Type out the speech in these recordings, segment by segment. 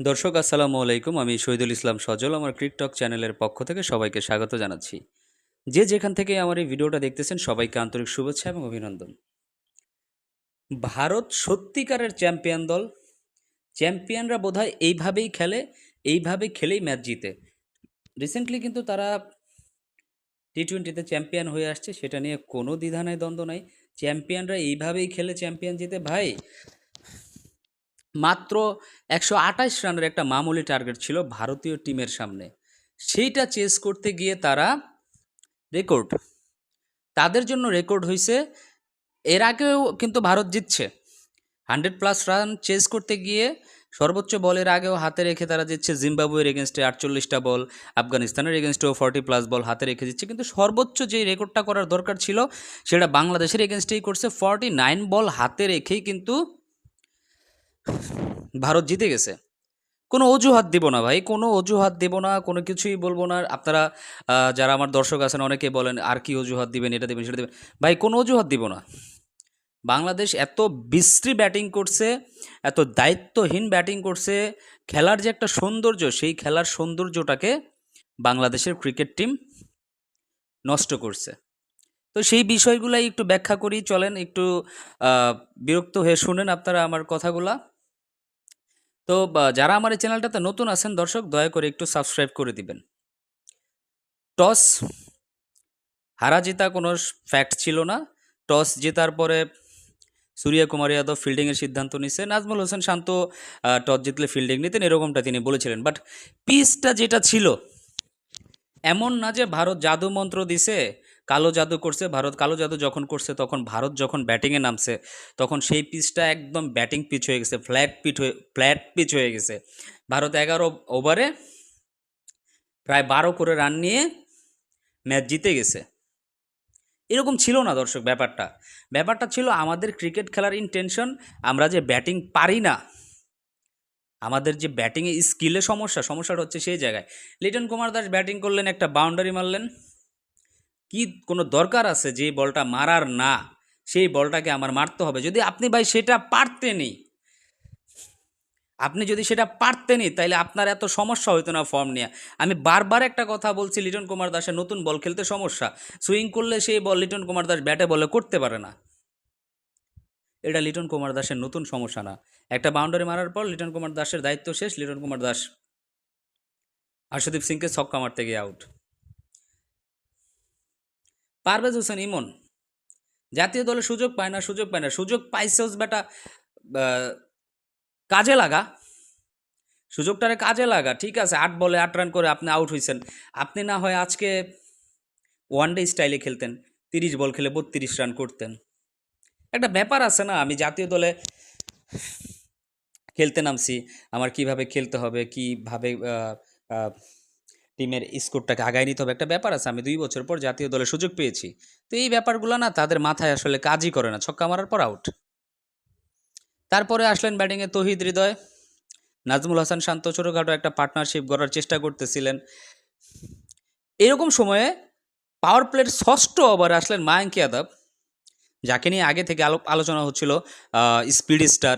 দর্শক, আসসালামু আলাইকুম। আমি শহীদুল ইসলাম সজল, আমার ক্রিকটক চ্যানেলের পক্ষ থেকে সবাইকে স্বাগত জানাচ্ছি। যে যেখান থেকে আমার এই ভিডিওটা দেখতেছেন, সবাইকে আন্তরিক শুভেচ্ছা এবং অভিনন্দন। ভারত সত্যিকারের চ্যাম্পিয়ন দল। চ্যাম্পিয়নরা বোধহয় এইভাবেই খেলে, এইভাবে খেলেই ম্যাচ জিতে। রিসেন্টলি কিন্তু তারা টি টোয়েন্টিতে চ্যাম্পিয়ন হয়ে আসছে, সেটা নিয়ে কোনো দ্বিধা নাই, দ্বন্দ্ব নাই। চ্যাম্পিয়নরা এইভাবেই খেলে, চ্যাম্পিয়ন জিতে। ভাই মাত্র একশো আঠাশ রানের একটা মামুলি টার্গেট ছিল ভারতীয় টিমের সামনে। সেইটা চেস করতে গিয়ে তারা রেকর্ড তাদের জন্য রেকর্ড হয়েছে এর আগেও কিন্তু ভারত জিতছে। হান্ড্রেড প্লাস রান চেস করতে গিয়ে সর্বোচ্চ বলের আগেও হাতে রেখে তারা জিতছে জিম্বাবুয়ের এগেনস্টে আটচল্লিশটা বল, আফগানিস্তানের এগেনস্টেও ফর্টি প্লাস বল হাতে রেখে দিচ্ছে। কিন্তু সর্বোচ্চ যে রেকর্ডটা করার দরকার ছিল, সেটা বাংলাদেশের এগেনস্টেই করছে, ফর্টি নাইন বল হাতে রেখেই কিন্তু ভারত জিতে গেছে। কোনো অজুহাত দিব না ভাই, কোনো অজুহাত দিব না, কোনো কিছুই বলব না। আপনারা যারা আমার দর্শক আছেন, অনেকে বলেন, আর কি অজুহাত দিবেন, এটা দিবেন, সেটা দেবেন? ভাই, কোনো অজুহাত দিব না। বাংলাদেশ এত বিশ্রী ব্যাটিং করছে, এত দায়িত্বহীন ব্যাটিং করছে, খেলার যে একটা সৌন্দর্য, সেই খেলার সৌন্দর্যটাকে বাংলাদেশের ক্রিকেট টিম নষ্ট করছে। তো সেই বিষয়গুলাই একটু ব্যাখ্যা করি, চলেন একটু বিরক্ত হয়ে শুনেন আপনারা আমার কথাগুলা। তো যারা আমার এই চ্যানেলটাতে নতুন আছেন, দর্শক, দয়া করে একটু সাবস্ক্রাইব করে দিবেন। টস হারা জেতা কোনো ফ্যাক্ট ছিল না। টস জেতার পরে সূর্য কুমার যাদব ফিল্ডিংয়ের সিদ্ধান্ত নিছে। নাজমুল হোসেন শান্ত টস জিতলে ফিল্ডিং নিতেন, এরকমটা তিনি বলেছিলেন। বাট পিচটা যেটা ছিল, এমন না যে ভারত জাদু মন্ত্র দিছে কালো জাদু করছে, ভারত কালো জাদু যখন করছে, তখন ভারত যখন ব্যাটিংয়ে নামছে, তখন সেই পিচটা একদম ব্যাটিং পিচ হয়ে গেছে ফ্ল্যাট পিচ হয়ে ফ্ল্যাট পিচ হয়ে গেছে। ভারত এগারো ওভারে প্রায় বারো করে রান নিয়ে ম্যাচ জিতে গেছে। এরকম ছিল না দর্শক ব্যাপারটা। ব্যাপারটা ছিল আমাদের ক্রিকেট খেলার ইনটেনশন আমরা যে ব্যাটিং পারি না, আমাদের যে ব্যাটিংয়ে স্কিলে সমস্যা, সমস্যাটা হচ্ছে সেই জায়গায়। লিটন কুমার দাস ব্যাটিং করলেন, একটা বাউন্ডারি মারলেন। কি কোনো দরকার আছে যে বলটা মারার না? সেই বলটাকে আমার মারতে হবে। যদি আপনি ভাই সেটা পারতেনই, আপনি যদি সেটা পারতেনই, তাইলে আপনার এত সমস্যা হতো না ফর্ম নিয়ে। আমি বারবার একটা কথা বলছি লিটন কুমার দাসের, নতুন বল খেলতে সমস্যা। সুইং করলে সেই বল লিটন কুমার দাস ব্যাটে বলে করতে পারে না। এটা লিটন কুমার দাসের নতুন সমস্যা না। একটা বাউন্ডারি মারার পর লিটন কুমার দাসের দায়িত্ব শেষ, লিটন কুমার দাস হর্ষদীপ সিংকে ছক্কা মারতে গিয়ে আউট পারভেজ হোসেন ইমন। জাতীয় দলে সুযোগ পায় না, সুযোগ পায় না। সুযোগ পাইছেও বেটা কাজে লাগা। সুযোগটারে কাজে লাগা, ঠিক আছে? আট বলে আট রান করে আপনি আউট হয়েছেন আপনি না হয় আজকে ওয়ান ডে স্টাইলে খেলতেন, তিরিশ বল খেলে বত্রিশ রান করতেন। একটা ব্যাপার আছে না, আমি জাতীয় দলে খেলতে নামছি, আমার কীভাবে খেলতে হবে, কীভাবে টিমের স্কোরটাকে আগায় নিতে হবে। একটা ব্যাপার আছে, আমি দুই বছর পর জাতীয় দলে সুযোগ পেয়েছি। তো এই ব্যাপারগুলো না তাদের মাথায় আসলে কাজই করে না, ছক্কা মারার পর আউট তারপরে আসলেন ব্যাটিংয়ে তহিদ হৃদয়। নাজমুল হাসান শান্ত ছোটোখাটো একটা পার্টনারশিপ গড়ার চেষ্টা করতেছিলেন। এরকম সময়ে পাওয়ার প্লের ষষ্ঠ ওভারে আসলেন মায়াঙ্ক যাদব, যাকে নিয়ে আগে থেকে আলো আলোচনা হচ্ছিল স্পিড স্টার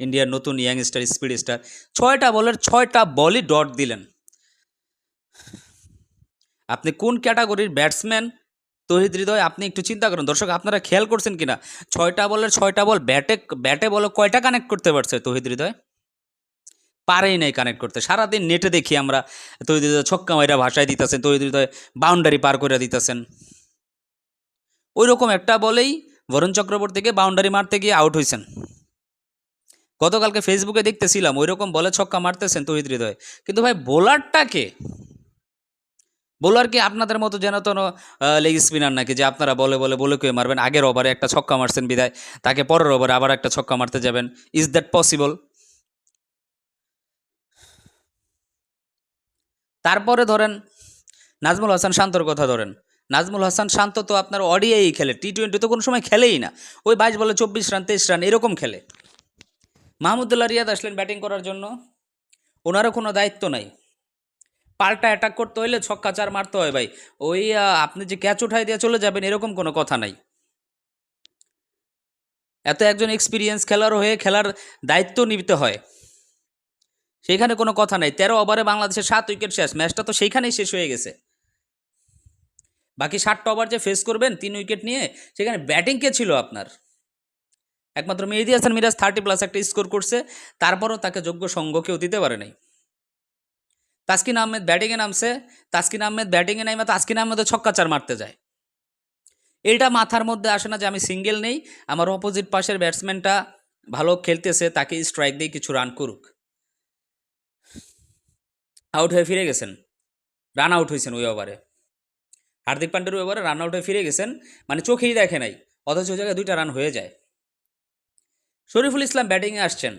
ইন্ডিয়ার নতুন ইয়াং স্টার স্পিড স্টার ছয়টা বলের ছয়টা বলই ডট দিলেন। আপনি কোন ক্যাটাগরির ব্যাটসম্যান? তহিদ হৃদয়, আপনি একটু চিন্তা করুন। দর্শক, আপনারা খেয়াল করছেন কিনা? ছয়টা বলের ছয়টা বল ব্যাটে ব্যাটে বলে কয়টা কানেক্ট করতে পারছে তহিদ হৃদয়? পারেই নাই কানেক্ট করতে। সারাদিন নেটে দেখি আমরা তহিদ হৃদয় ছক্কা মাইরা ভাষায় দিতেছেন, তহিদ হৃদয় বাউন্ডারি পার করে দিতেছেন। ওই রকম একটা বলেই বরুণ চক্রবর্তীকে বাউন্ডারি মারতে গিয়ে আউট হয়েছেন গতকালকে ফেসবুকে দেখতেছিলাম ওই রকম বলে ছক্কা মারতেছেন তহিদ হৃদয়। কিন্তু ভাই বোলারটাকে বোলার কি আপনাদের মতো যেন তো লেগ স্পিনার নাকি, যে আপনারা বলে বলে বলে কেউ মারবেন, আগের ওভারে একটা ছক্কা মারছেন বিদায়, তাকে পরের ওভারে আবার একটা ছক্কা মারতে যাবেন। ইজ দ্যাট পসিবল তারপরে ধরেন, নাজমুল হাসান শান্তর কথা ধরেন। নাজমুল হাসান শান্ত তো আপনার অডিআই খেলে টি টোয়েন্টি তো কোনো সময় খেলেই না। ওই বাইশ বলে চব্বিশ রান, তেইশ রান, এরকম খেলে। মাহমুদুল্লাহ রিয়াদ আসলেন ব্যাটিং করার জন্য। ওনারও কোনো দায়িত্ব নাই। পাল্টা অ্যাটাক করতে হইলে ছক্কা চার মারতে হয় ভাই। ওই আপনি যে ক্যাচ উঠাই দিয়ে চলে যাবেন, এরকম কোনো কথা নাই। এত একজন এক্সপিরিয়েন্স খেলার হয়ে খেলার দায়িত্ব নিতে হয়। সেইখানে কোনো কথা নাই। তেরো ওভারে বাংলাদেশের সাত উইকেট শেষ। ম্যাচটা তো সেইখানেই শেষ হয়ে গেছে। বাকি ষাটটা ওভার যে ফেস করবেন, তিন উইকেট নিয়ে, সেখানে ব্যাটিং কে ছিল আপনার? একমাত্র মেহেদি হাসান মিরাজ থার্টি প্লাস একটা স্কোর করছে। তারপরও তাকে যোগ্য সঙ্গ কেউ দিতে পারে নাই। তাসকিন আহমেদ ব্যাটিংয়ে নামছে তাসকিন আহমেদ ব্যাটিংয়ে নামে তাসকিন আহমেদও ছক্কা চার মারতে যায়। এটা মাথার মধ্যে আসে না যে আমি সিঙ্গেল নেই, আমার অপোজিট পাশের ব্যাটসম্যানটা ভালো খেলতেছে, তাকে স্ট্রাইক দিয়ে কিছু রান করুক। আউট হয়ে ফিরে গেছেন। রান আউট হয়েছেন ওই ওভারে হার্দিক পান্ডের ওই ওভারে রান আউট হয়ে ফিরে গেছেন মানে চোখেই দেখে নাই, অথচ ওই জায়গায় দুইটা রান হয়ে যায়। শরীফুল ইসলাম ব্যাটিংয়ে আসছেন।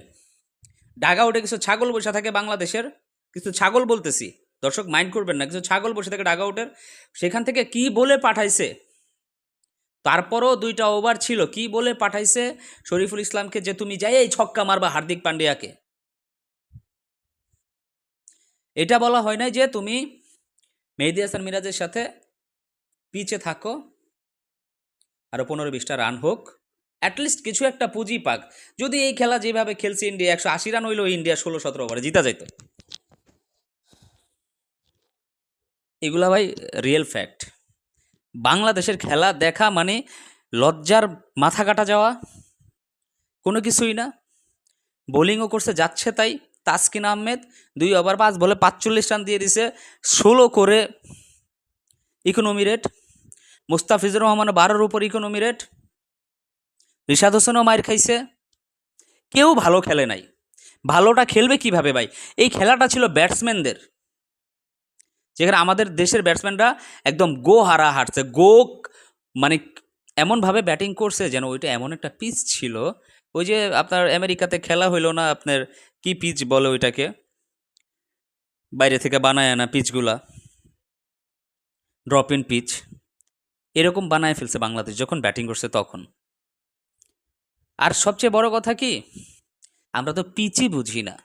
ঢাকা উঠে কিছু ছাগল বসে থাকে বাংলাদেশের। কিছু ছাগল বলতেছি। দর্শক মাইন্ড করবেন না। কিছু ছাগল বসে থাকে ঢাকা উঠের সেখান থেকে কি বলে পাঠাইছে? তারপরও দুইটা ওভার ছিল। কি বলে পাঠাইছে? শরীফুল ইসলামকে যে তুমি যাই এই ছক্কা মারবা হার্দিক পান্ডিয়াকে। এটা বলা হয় নাই যে তুমি মেহেদি হাসান মিরাজের সাথে পিচে থাকো আরও পনেরো বিশটা রান হোক। অ্যাটলিস্ট কিছু একটা পুঁজি পাক। যদি এই খেলা যেভাবে খেলছে ইন্ডিয়া একশো আশি রান হইলেও ইন্ডিয়া ষোলো সতেরো ওভারে জিতা যাইত। এগুলা ভাই রিয়েল ফ্যাক্ট বাংলাদেশের খেলা দেখা মানে লজ্জার মাথা কাটা যাওয়া, কোনো কিছুই না। বোলিংও করছে, যাচ্ছে তাই। তাসকিন আহমেদ দুই ওভার পাঁচ বলে পাঁচচল্লিশ রান দিয়ে দিছে, ষোলো করে ইকোনমি রেট মুস্তাফিজুর রহমান বারোর উপর ইকোনমি রেট রিশাদ হোসেনও মায়ের খাইছে। কেউ ভালো খেলে নাই। ভালোটা খেলবে কীভাবে ভাই? এই খেলাটা ছিল ব্যাটসম্যানদের যেখানে আমাদের দেশের ব্যাটসম্যানরা একদম গো হারা হারছে, গো মানে এমনভাবে ব্যাটিং করছে যেন ওইটা এমন একটা পিচ ছিল। ওই যে আপনার আমেরিকাতে খেলা হইল না আপনার, কি পিচ বলে ওইটাকে? বাইরে থেকে বানায় আনা পিচগুলা ড্রপ ইন পিচ এরকম বানায় ফেলছে বাংলাদেশ যখন ব্যাটিং করছে তখন। আর সবচেয়ে বড় কথা কি? আমরা তো পিচই বুঝি না।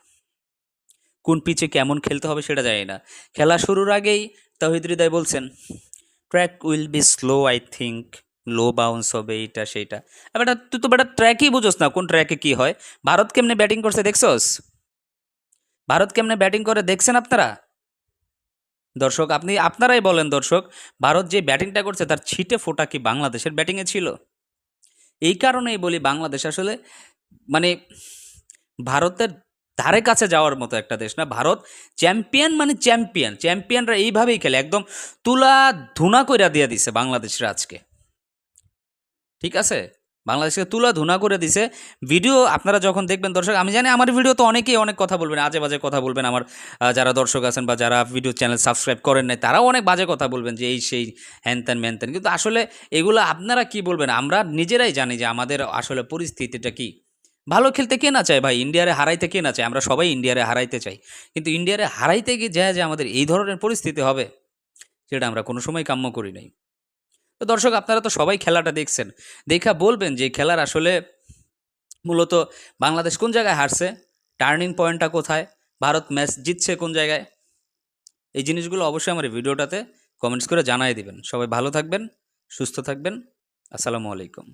কোন পিচে কেমন খেলতে হবে সেটা জানি না। খেলা শুরুর আগেই তহিদ হৃদয় বলছেন track will be slow I think low bounce হবে এইটা, সেইটা। এবার তুই তো বেটা ট্র্যাকই বুঝোস না, কোন ট্র্যাকে কি হয়। ভারত কেমনে ব্যাটিং করছে দেখছোস? ভারত কেমনে ব্যাটিং করে দেখছেন আপনারা? দর্শক, আপনি, আপনারাই বলেন দর্শক, ভারত যে ব্যাটিংটা করছে তার ছিটে ফোটা কি বাংলাদেশের ব্যাটিংয়ে ছিল? এই কারণেই বলি বাংলাদেশ আসলে মানে ভারতের ধারে কাছে যাওয়ার মতো একটা দেশ না, ভারত। চ্যাম্পিয়ন মানে চ্যাম্পিয়ন। চ্যাম্পিয়নরা এইভাবেই খেলে, একদম তুলা ধুনা কইরা দিয়ে দিছে বাংলাদেশের আজকে। ঠিক আছে? বাংলাদেশকে তুলা ধুনা করে দিছে। ভিডিও আপনারা যখন দেখবেন, দর্শক, আমি জানি আমার ভিডিও তো অনেকেই অনেক কথা বলবেন আজে বাজে কথা বলবেন। আমার যারা দর্শক আছেন বা যারা ভিডিও চ্যানেল সাবস্ক্রাইব করেন নাই, তারাও অনেক বাজে কথা বলবেন যে এই সেই হ্যান ত্যান ম্যান কিন্তু আসলে এগুলো আপনারা কি বলবেন? আমরা নিজেরাই জানি যে আমাদের আসলে পরিস্থিতিটা কি। ভালো খেলতে কে না চায় ভাই? ইন্ডিয়ারে হারাইতে কে না চায়? আমরা সবাই ইন্ডিয়ারে হারাইতে চাই। কিন্তু ইন্ডিয়ারে হারাইতে গিয়ে যায় যে আমাদের এই ধরনের পরিস্থিতি হবে, সেটা আমরা কোনো সময় কাম্য করি নাই। তো দর্শক, আপনারা তো সবাই খেলাটা দেখছেন। দেখা বলবেন যে খেলার আসলে মূলত বাংলাদেশ কোন জায়গায় হারছে, টার্নিং পয়েন্টটা কোথায়, ভারত ম্যাচ জিতছে কোন জায়গায়, এই জিনিসগুলো অবশ্যই আমার ভিডিওটাতে কমেন্টস করে জানাই দিবেন। সবাই ভালো থাকবেন, সুস্থ থাকবেন। আসসালামু আলাইকুম।